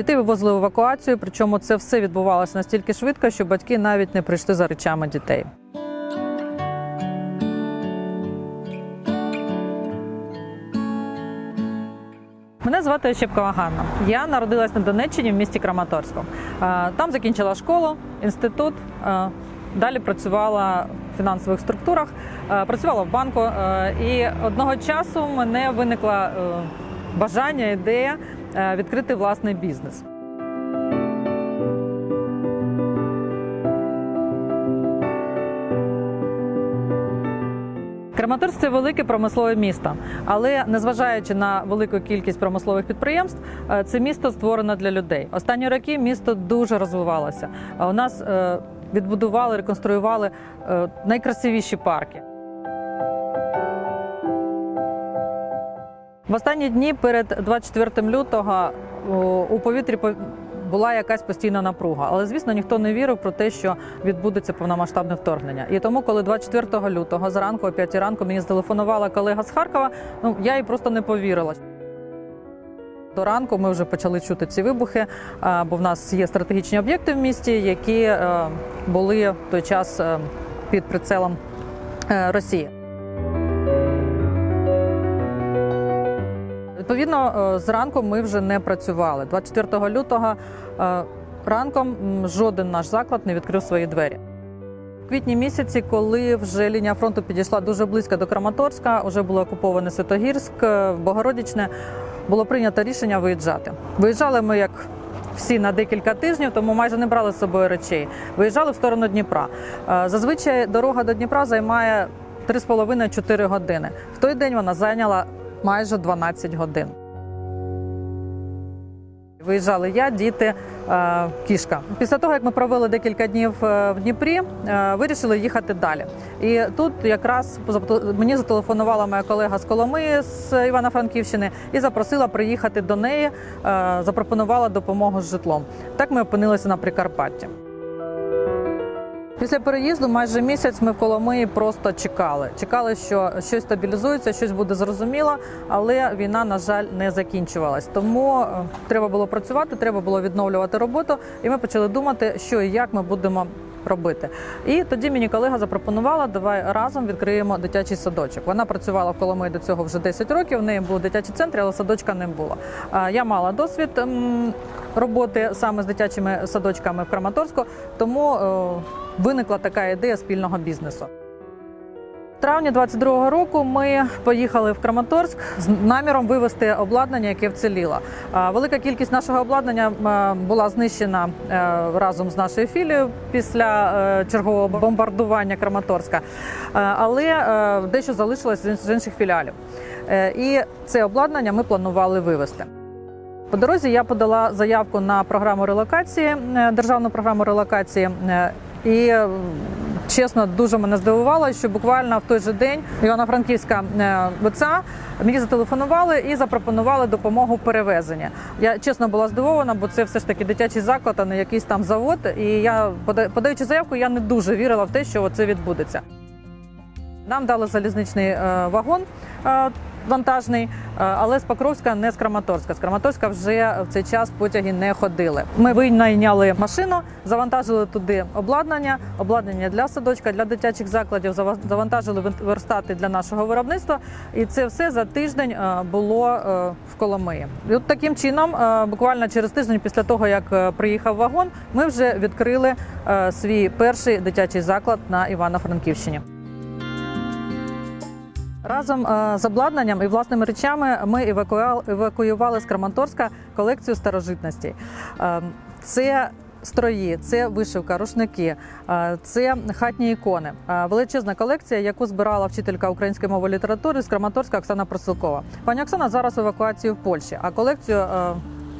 Дітей вивозили в евакуацію, причому це все відбувалося настільки швидко, що батьки навіть не прийшли за речами дітей. Мене звати Щепкова Ганна. Я народилась на Донеччині в місті Краматорську. Е, Там закінчила школу, інститут. е, Далі працювала в фінансових структурах, е, працювала в банку. І одного часу мене виникло е, бажання, ідея відкрити власний бізнес. Краматорськ це велике промислове місто, але незважаючи на велику кількість промислових підприємств, е, це місто створено для людей. Останні роки місто дуже розвивалося. У нас е, відбудували, реконструювали е, найкрасивіші парки. В останні дні перед 24 лютого у повітрі по- була якась постійна напруга, але звісно ніхто не вірив про те, що відбудеться повномасштабне вторгнення. І тому, коли 24 лютого зранку, о 5 ранку, мені зателефонувала колега з Харкова, ну я їй просто не повірила. До ранку ми вже почали чути ці вибухи, бо в нас є стратегічні об'єкти в місті, які е, були в той час е, під прицелом е, Росії. Відповідно, е, зранку ми вже не працювали. 24 лютого е, ранком жоден наш заклад не відкрив свої двері. В квітні місяці, коли вже лінія фронту підійшла дуже близько до Краматорська, вже було окуповане Святогірськ, е, Богородичне, було прийнято рішення виїжджати. Виїжджали ми як всі на декілька тижнів, тому майже не брали з собою речей. Виїжджали в сторону Дніпра. Зазвичай дорога до Дніпра займає 3,5-4 години. В той день вона зайняла майже 12 годин. Виїжджали я, діти, е, кішка. Після того, як ми провели декілька днів е, в Дніпрі, е, вирішили їхати далі. І тут якраз мені зателефонувала моя колега з Коломиї з Івано-Франківщини і запросила приїхати до неї, запропонувала допомогу з житлом. Так ми опинилися на Прикарпатті. Після переїзду майже місяць ми в Коломиї просто чекали. Чекали, що щось стабілізується, щось буде зрозуміло, але війна, на жаль, не закінчувалась. Тому е, треба було працювати, треба було відновлювати роботу, і ми почали думати, що і як ми будемо робити. І тоді мені колега запропонувала, давай разом відкриємо дитячий садочок. Вона працювала в Коломиї до цього вже 10 років. В неї був дитячий центр, але садочка не було. Я мала досвід роботи саме з дитячими садочками в Краматорську, тому е, виникла така ідея спільного бізнесу. В травні 22-го року ми поїхали в Краматорськ з наміром вивезти обладнання, яке вціліло. Велика кількість нашого обладнання була знищена е, разом з нашою філією після е, чергового бомбардування Краматорська, Е, але дещо залишилось з інших філіалів. І це обладнання ми планували вивезти. По дорозі я подала заявку на програму релокації, державну програму релокації. Е, І е, чесно, дуже мене здивувало, що буквально в той же день Івано-Франківська е, ВЦА мені зателефонували і запропонували допомогу в перевезенні. Я чесно була здивована, бо це все ж таки дитячий заклад, а не якийсь там завод. І я пода- подаючи заявку, я не дуже вірила в те, що це відбудеться. Нам дали залізничний е, вагон е, вантажний, е, але з Покровська не з Краматорська. З Краматорська вже в цей час потяги не ходили. Ми винайняли машину, завантажили туди обладнання, обладнання для садочка, для дитячих закладів, зава- завантажили верстати для нашого виробництва. І це все за тиждень е, було е, в Коломиї. І от таким чином, буквально через тиждень після того, як приїхав вагон, ми вже відкрили свій перший дитячий заклад на Івано-Франківщині. Разом е, з обладнанням і власними речами ми евакуювали з Краматорська колекцію старожитностей. Е, Це строї, це вишивка, рушники, е, це хатні ікони. Величезна колекція, яку збирала вчителька української мови літератури з Краматорська Оксана Просилкова. Пані Оксана зараз в евакуації в Польщі, а колекцію.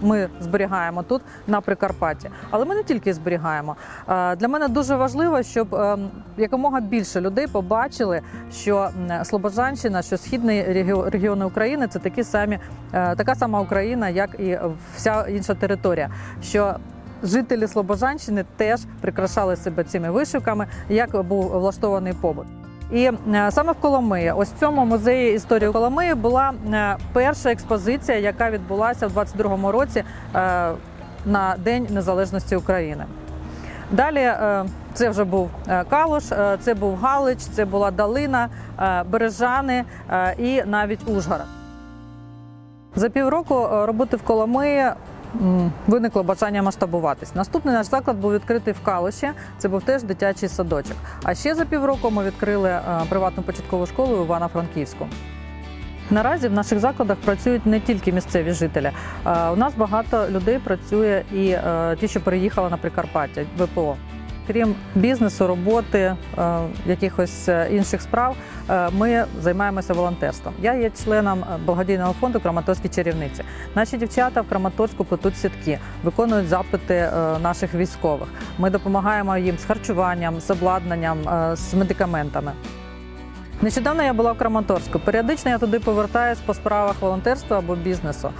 Ми зберігаємо тут на Прикарпатті, але ми не тільки зберігаємо. Е, Для мене дуже важливо, щоб е, якомога більше людей побачили, що Слобожанщина, що східні регіони України це такі самі, е, така сама Україна, як і вся інша територія. Що жителі Слобожанщини теж прикрашали себе цими вишивками, як був влаштований побут. І е, саме в Коломиї, ось в цьому музеї історії Коломиї була е, перша експозиція, яка відбулася в 22-му році. е, на День Незалежності України. Далі це вже був Калуш, це був Галич, це була Долина, е, Бережани і навіть Ужгород. За півроку роботи в Коломиї виникло бажання масштабуватись. Наступний наш заклад був відкритий в Калуші. Це був теж дитячий садочок. А ще за півроку ми відкрили е, приватну початкову школу в Івано-Франківську. Наразі в наших закладах працюють не тільки місцеві жителі. Е, У нас багато людей працює і е, ті, що переїхали на Прикарпаття, ВПО. Крім бізнесу, роботи, е, якихось е, інших справ, е, ми займаємося волонтерством. Я є членом благодійного фонду Краматорські чарівниці. Наші дівчата в Краматорську плетуть сітки, виконують запити наших військових. Ми допомагаємо їм з харчуванням, з обладнанням, з медикаментами. Нещодавно я була в Краматорську. Періодично я туди повертаюсь по справах волонтерства або бізнесу.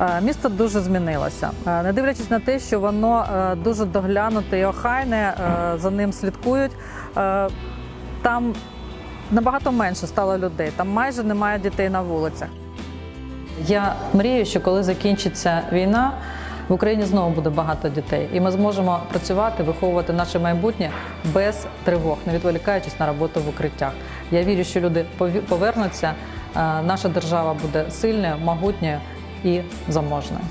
Е, Місто дуже змінилося, Е, не дивлячись на те, що воно е, дуже доглянуте і охайне, за ним слідкують. Там набагато менше стало людей, там майже немає дітей на вулицях. Я мрію, що коли закінчиться війна, в Україні знову буде багато дітей, і ми зможемо працювати, виховувати наше майбутнє без тривог, не відволікаючись на роботу в укриттях. Я вірю, що люди повернуться. е, Наша держава буде сильною, могутньою і заможною.